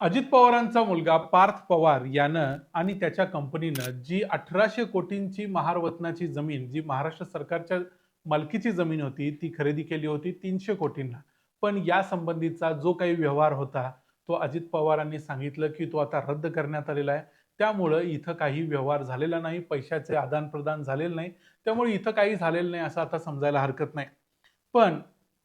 अजित पवारांचा मुलगा पार्थ पवार यानं आणि त्याच्या कंपनीनं जी अठराशे कोटींची महारवतनाची जमीन जी महाराष्ट्र सरकारच्या मालकीची जमीन होती ती खरेदी केली होती तीनशे कोटींना. पण या संबंधीचा जो काही व्यवहार होता तो अजित पवारांनी सांगितलं की तो आता रद्द करण्यात आलेला आहे. त्यामुळं इथं काही व्यवहार झालेला नाही पैशाचे आदान प्रदान झालेलं नाही. त्यामुळे इथं काही झालेलं नाही असं आता समजायला हरकत नाही. पण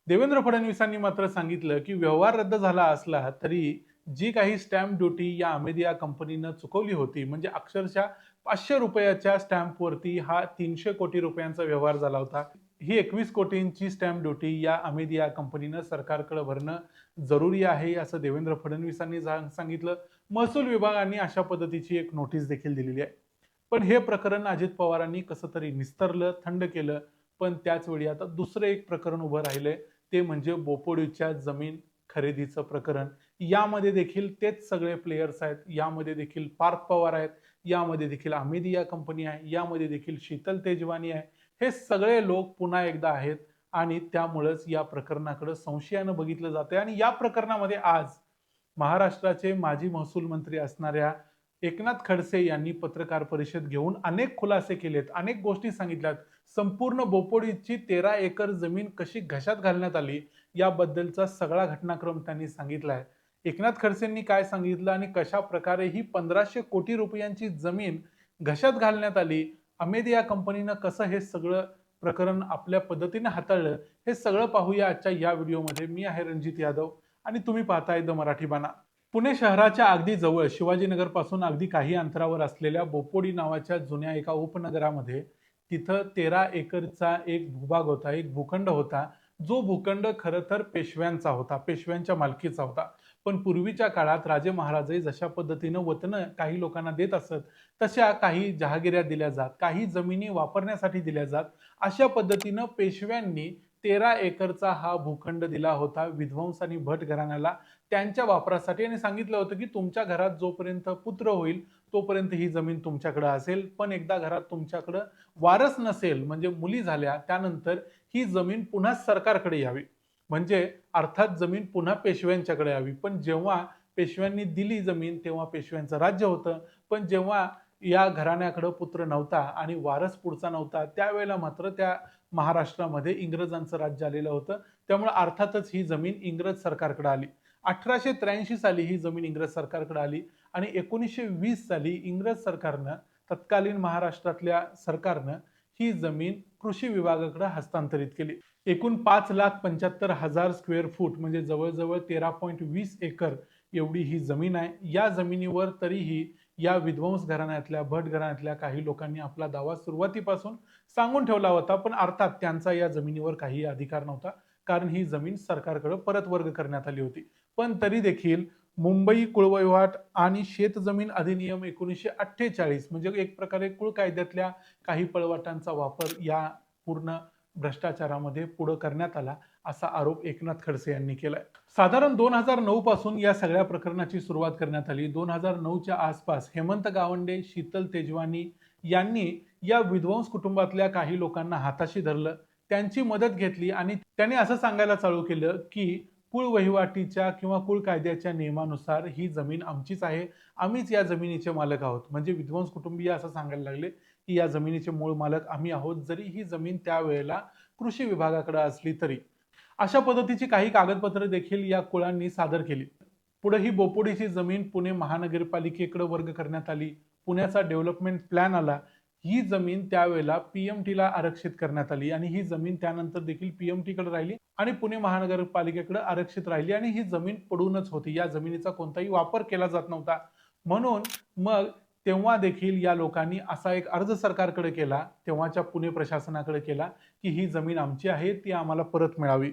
देवेंद्र फडणवीसांनी मात्र सांगितलं की व्यवहार रद्द झाला असला तरी जी काही स्टॅम्प ड्युटी या अमेरिया कंपनीनं चुकवली होती म्हणजे अक्षरशः पाचशे रुपयाच्या स्टॅम्पवरती हा तीनशे कोटी रुपयांचा व्यवहार झाला होता. ही एकवीस कोटींची स्टॅम्प ड्युटी या अमेरिया कंपनीनं सरकारकडे भरणं जरुरी आहे असं देवेंद्र फडणवीसांनी सांगितलं. महसूल विभागाने अशा पद्धतीची एक नोटीस देखील दिलेली आहे. पण हे प्रकरण अजित पवारांनी कसं तरी निस्तरलं थंड केलं पण त्याच वेळी आता दुसरं एक प्रकरण उभं राहिलंय ते म्हणजे बोपोडीच्या जमीन खरेदीचं प्रकरण. यामध्ये देखील तेच सगळे प्लेयर्स आहेत. यामध्ये देखील पार्थ पवार आहेत. यामध्ये देखील अमेदिया कंपनी आहे. यामध्ये देखील शीतल तेजवानी आहे. हे सगळे लोक पुन्हा एकदा आहेत आणि त्यामुळंच या प्रकरणाकडे संशयानं बघितलं जातंय. आणि या प्रकरणामध्ये आज महाराष्ट्राचे माजी महसूल मंत्री असणाऱ्या एकनाथ खडसे यांनी पत्रकार परिषद घेऊन अनेक खुलासे केलेत. अनेक गोष्टी सांगितल्यात. संपूर्ण बोपोडीची तेरा एकर जमीन कशी घशात घालण्यात आली याबद्दलचा सगळा घटनाक्रम त्यांनी सांगितलाय. एकनाथ खडसेंनी काय सांगितलं आणि कशा प्रकारे ही पंधराशे कोटी रुपयांची जमीन घशात घालण्यात आली? अमेदिया कंपनीनं कसं हे सगळं प्रकरण आपल्या पद्धतीने हाताळलं? हे सगळं पाहूया आजच्या या व्हिडिओमध्ये. मी आहे रणजित यादव आणि तुम्ही पाहताय द मराठी बाणा. पुणे शहराच्या अगदी जवळ शिवाजीनगरपासून अगदी काही अंतरावर असलेल्या बोपोडी नावाच्या जुन्या एका उपनगरामध्ये तिथं तेरा एकरचा एक भूभाग होता एक भूखंड होता जो भूखंड खरं तर पेशव्यांचा होता पेशव्यांच्या मालकीचा होता. पण पूर्वीच्या काळात राजे महाराजही जशा पद्धतीनं वतनं काही लोकांना देत असत तशा काही जहागिऱ्या दिल्या जात काही जमिनी वापरण्यासाठी दिल्या जात. अशा पद्धतीनं पेशव्यांनी तेरा एकरचा हा भूखंड दिला होता. विध्वंस आणि भट घराण्याला त्यांच्या वापरासाठी आणि सांगितलं होतं की तुमच्या घरात जोपर्यंत पुत्र होईल तोपर्यंत ही जमीन तुमच्याकडे असेल. पण एकदा घरात तुमच्याकडं वारस नसेल म्हणजे मुली झाल्या त्यानंतर ही जमीन पुन्हा सरकारकडे यावी. म्हणजे अर्थात जमीन पुन्हा पेशव्यांच्याकडे यावी. पण जेव्हा पेशव्यांनी दिली जमीन तेव्हा पेशव्यांचं राज्य होतं. पण जेव्हा या घराण्याकडं पुत्र नव्हता आणि वारस पुढचा नव्हता त्यावेळेला मात्र त्या महाराष्ट्रामध्ये इंग्रजांचं राज्य आलेलं होतं. त्यामुळे अर्थातच ही जमीन इंग्रज सरकारकडे आली. अठराशे त्र्याऐंशी साली ही जमीन इंग्रज सरकारकडे आली आणि एकोणीसशे वीस साली इंग्रज सरकारनं तत्कालीन महाराष्ट्रातल्या सरकारनं ही जमीन कृषी विभागाकडे हस्तांतरित केली. एकूण पाच लाख पंच्याहत्तर हजार स्क्वेअर फूट म्हणजे जवळजवळ तेरा पॉईंट वीस एकर एवढी ही जमीन आहे. या जमिनीवर तरीही या विध्वंस घराण्यातल्या भट घराण्यातल्या काही लोकांनी आपला दावा सुरुवातीपासून सांगून ठेवला होता पण अर्थात त्यांचा या जमिनीवर काही अधिकार नव्हता कारण ही जमीन सरकारकडे परत वर्ग करण्यात आली होती. पण तरी देखील मुंबई कुळवहिवाट आणि शेतजमीन अधिनियम एकोणीसशे अठ्ठेचाळीस म्हणजे एक प्रकारे कुळ कायद्यातल्या काही पळवाटांचा वापर या पूर्ण भ्रष्टाचारामध्ये पुढं करण्यात आला असा आरोप एकनाथ खडसे यांनी केलाय. साधारण दोन हजार नऊ पासून या सगळ्या प्रकरणाची सुरुवात करण्यात आली. दोन हजार नऊच्या आसपास हेमंत गावंडे शीतल तेजवानी यांनी या विध्वंस कुटुंबातल्या काही लोकांना हाताशी धरलं त्यांची मदत घेतली आणि त्यांनी असं सांगायला चालू केलं की कुळ वहिवाटीच्या किंवा कुळ कायद्याच्या नियमानुसार ही जमीन आमचीच आहे. आम्हीच या जमिनीचे मालक आहोत. म्हणजे विध्वंस कुटुंबीय असं सांगायला लागले की या जमिनीचे मूळ मालक आम्ही आहोत. जरी ही जमीन त्यावेळेला कृषी विभागाकडे असली तरी. अशा पद्धतीची काही कागदपत्रे देखील या कुळांनी सादर केली. पुढे ही बोपोडीची जमीन पुणे महानगरपालिकेकडे वर्ग करण्यात आली. पुण्याचा डेव्हलपमेंट प्लॅन आला. ही जमीन त्यावेळेला पीएमटीला आरक्षित करण्यात आली आणि ही जमीन त्यानंतर देखील पीएमटी कडे राहिली आणि पुणे महानगरपालिकेकडे आरक्षित राहिली आणि ही जमीन पडूनच होती. या जमिनीचा कोणताही वापर केला जात नव्हता. म्हणून मग तेव्हा देखील या लोकांनी असा एक अर्ज सरकारकडे केला तेव्हाच्या पुणे प्रशासनाकडे केला की ही जमीन आमची आहे ती आम्हाला परत मिळावी.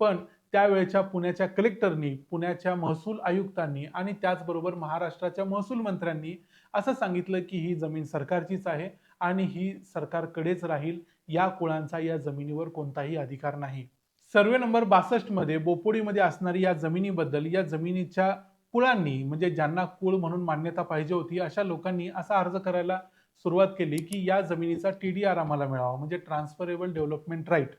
पण त्यावेळेच्या पुण्याच्या कलेक्टरनी पुण्याच्या महसूल आयुक्तांनी आणि त्याचबरोबर महाराष्ट्राच्या महसूल मंत्र्यांनी असं सांगितलं की ही जमीन सरकारचीच आहे. आणि ही सरकारकडेच राहील या कुळांचा या जमिनीवर कोणताही अधिकार नाही. सर्वे नंबर बासष्टमध्ये बोपोडीमध्ये असणारी या जमिनीबद्दल या जमिनीच्या कुळांनी म्हणजे ज्यांना कुळ म्हणून मान्यता पाहिजे होती अशा लोकांनी असा अर्ज करायला सुरुवात केली की या जमिनीचा टी डी आर आम्हाला मिळावा म्हणजे ट्रान्सफरेबल डेव्हलपमेंट राईट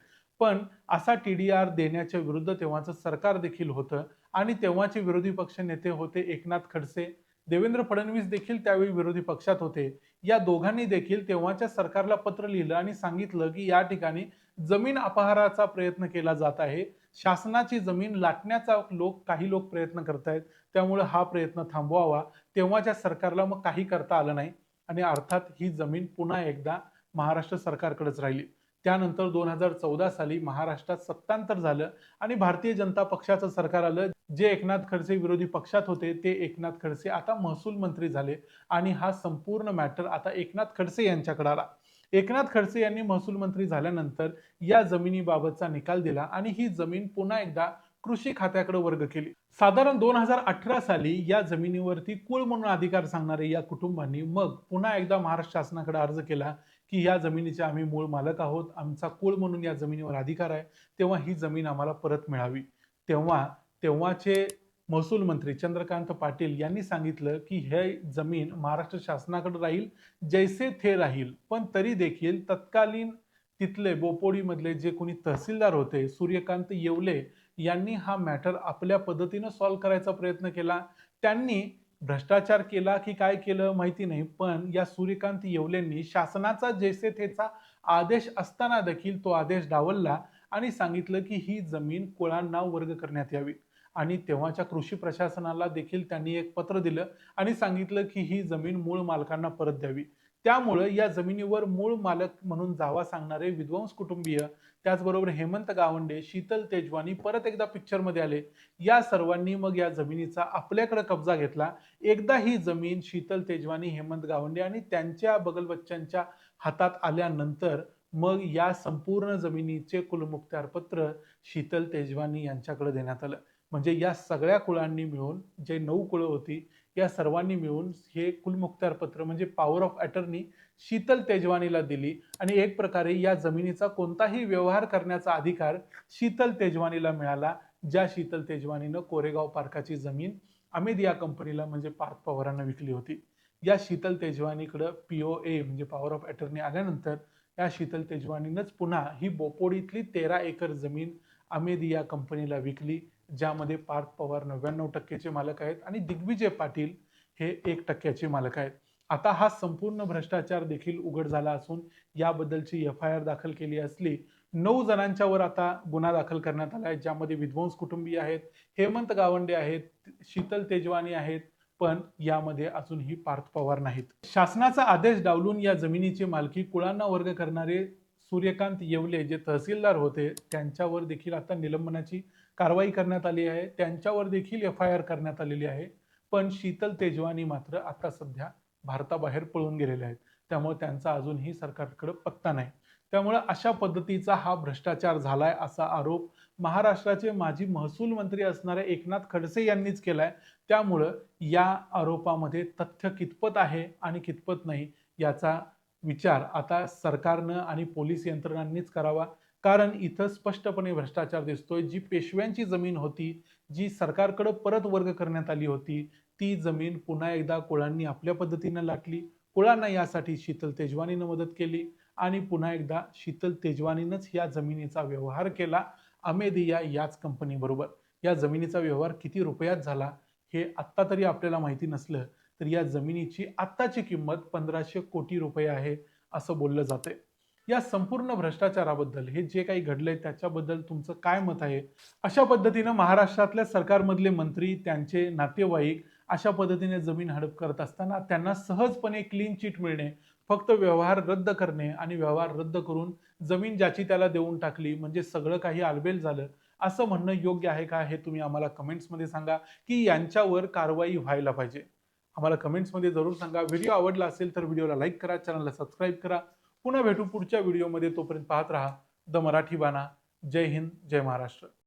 पण असा टी डी आर देण्याच्या विरुद्ध तेव्हाचं सरकार देखील होतं आणि तेव्हाचे विरोधी पक्ष नेते होते एकनाथ खडसे. देवेंद्र फडणवीस देखील त्यावेळी विरोधी पक्षात होते. या दोघांनी देखील तेव्हाच्या सरकारला पत्र लिहिलं आणि सांगितलं की या ठिकाणी जमीन अपहाराचा प्रयत्न केला जात आहे. शासनाची जमीन लाटण्याचा लोक काही लोक प्रयत्न करतायत. त्यामुळे हा प्रयत्न थांबवावा. तेव्हाच्या सरकारला मग काही करता आलं नाही. आणि अर्थात ही जमीन पुन्हा एकदा महाराष्ट्र सरकारकडेच राहिली. त्यानंतर दोन हजार चौदा साली महाराष्ट्रात सत्तांतर झालं आणि भारतीय जनता पक्षाचं सरकार आलं. जे एकनाथ खडसे विरोधी पक्षात होते ते एकनाथ खडसे आता महसूल मंत्री झाले आणि हा संपूर्ण मॅटर आता एकनाथ खडसे यांच्याकडे आला. एकनाथ खडसे यांनी महसूल मंत्री झाल्यानंतर या जमिनीबाबतचा निकाल दिला आणि ही जमीन पुन्हा एकदा कृषी खात्याकडे वर्ग केली. साधारण दोन हजार अठरा साली या जमिनीवरती कुळ म्हणून अधिकार सांगणारे या कुटुंबांनी मग पुन्हा एकदा महाराष्ट्र शासनाकडे अर्ज केला की या जमिनीचे आम्ही मूळ मालक आहोत आमचा कुळ म्हणून या जमिनीवर अधिकार आहे तेव्हा ही जमीन आम्हाला परत मिळावी. तेव्हा तेव्हाचे महसूल मंत्री चंद्रकांत पाटील यांनी सांगितलं की हे जमीन महाराष्ट्र शासनाकडे राहील जैसे थे राहील. पण तरी देखील तत्कालीन तिथले बोपोडीमधले जे कोणी तहसीलदार होते सूर्यकांत येवले यांनी हा मॅटर आपल्या पद्धतीनं सॉल्व्ह करायचा प्रयत्न केला. त्यांनी भ्रष्टाचार केला की काय केलं माहिती नाही पण या सूर्यकांत येवलेंनी शासनाचा जैसे थेचा आदेश असताना देखील तो आदेश डावलला आणि सांगितलं की ही जमीन कुळांना वर्ग करण्यात यावी. आणि तेव्हाच्या कृषी प्रशासनाला देखील त्यांनी एक पत्र दिलं आणि सांगितलं की ही जमीन मूळ मालकांना परत द्यावी. त्यामुळं या जमिनीवर मूळ मालक म्हणून जावा सांगणारे विद्वांस कुटुंबीय त्याचबरोबर हेमंत गावंडे शीतल तेजवानी परत एकदा पिक्चरमध्ये आले. या सर्वांनी मग या जमिनीचा आपल्याकडे कब्जा घेतला. एकदा ही जमीन शीतल तेजवानी हेमंत गावंडे आणि त्यांच्या बगलबच्च्यांच्या हातात आल्यानंतर मग या संपूर्ण जमिनीचे कुलमुक्त्यारपत्र शीतल तेजवानी यांच्याकडे देण्यात आलं. म्हणजे या सगळ्या कुळांनी मिळून जे नऊ कुळं होती या सर्वांनी मिळून हे कुलमुख्तार पत्र म्हणजे पॉवर ऑफ अटर्नी शीतल तेजवानीला दिली. आणि एक प्रकारे या जमिनीचा कोणताही व्यवहार करण्याचा अधिकार शीतल तेजवानीला मिळाला ज्या शीतल तेजवानीनं कोरेगाव पार्काची जमीन अमेद या कंपनीला म्हणजे पार्थ पवारांना विकली होती. या शीतल तेजवानीकडं पी ओ ए म्हणजे पॉवर ऑफ अटर्नी आल्यानंतर या शीतल तेजवानीनंच पुन्हा ही बोपोडीतली तेरा एकर जमीन अमेद या कंपनीला विकली. ज्यामध्ये पार्थ पवार नव्याण्णव टक्क्याचे मालक आहेत आणि दिग्विजय पाटील हे एक टक्क्याचे मालक आहेत. आता हा संपूर्ण भ्रष्टाचार देखील उघड झाला असून याबद्दलची एफ आय आर दाखल केली असली नऊ जणांच्यावर आता गुन्हा दाखल करण्यात आला आहे ज्यामध्ये विध्वंस कुटुंबीय आहेत हेमंत गावंडे आहेत शीतल तेजवानी आहेत पण यामध्ये अजूनही पार्थ पवार नाहीत. शासनाचा आदेश डावलून या जमिनीची मालकी कुळांना वर्ग करणारे सूर्यकांत येवले जे तहसीलदार होते त्यांच्यावर देखील आता निलंबनाची कारवाई करण्यात आली आहे. त्यांच्यावर देखील एफ आय आर करण्यात आलेली आहे. पण शीतल तेजवानी मात्र आता सध्या भारताबाहेर पळून गेलेले आहेत. त्यामुळे त्यांचा अजूनही सरकारकडे पत्ता नाही. त्यामुळे अशा पद्धतीचा हा भ्रष्टाचार झालाय असा आरोप महाराष्ट्राचे माजी महसूल मंत्री असणारे एकनाथ खडसे यांनीच केलाय. त्यामुळं या आरोपामध्ये तथ्य कितपत आहे आणि कितपत नाही याचा विचार आता सरकारनं आणि पोलीस यंत्रणांनीच करावा. कारण इथं स्पष्टपणे भ्रष्टाचार दिसतोय. जी पेशव्यांची जमीन होती जी सरकारकडे परत वर्ग करण्यात आली होती ती जमीन पुन्हा एकदा कुळांनी आपल्या पद्धतीनं लाटली. कुळांना यासाठी शीतल तेजवानीनं मदत केली आणि पुन्हा एकदा शीतल तेजवानीनंच या जमिनीचा व्यवहार केला. अमेदिया याच कंपनीबरोबर. या जमिनीचा व्यवहार किती रुपयात झाला हे आत्ता तरी आपल्याला माहिती नसलं तर या जमिनीची आत्ताची किंमत पंधराशे कोटी रुपये आहे असं बोललं जातंय. या संपूर्ण भ्रष्टाचाराबद्दल हे जे काही घडलंय त्याच्याबद्दल तुमचं काय मत आहे? अशा पद्धतीनं महाराष्ट्रातल्या सरकारमधले मंत्री त्यांचे नातेवाईक अशा पद्धतीने जमीन हडप करत असताना त्यांना सहजपणे क्लीन चिट मिळणे फक्त व्यवहार रद्द करणे आणि व्यवहार रद्द करून जमीन ज्याची त्याला देऊन टाकली म्हणजे सगळं काही आलबेल झालं असं म्हणणं योग्य आहे का हे तुम्ही आम्हाला कमेंट्समध्ये सांगा की यांच्यावर कारवाई व्हायला पाहिजे. आम्हाला कमेंट्समध्ये जरूर सांगा. व्हिडिओ आवडला असेल तर व्हिडिओला लाईक करा चॅनलला सबस्क्राईब करा. पुन्हा भेटू पुढच्या व्हिडिओमध्ये. तोपर्यंत पाहत राहा. द मराठी बाणा. जय हिंद जय महाराष्ट्र.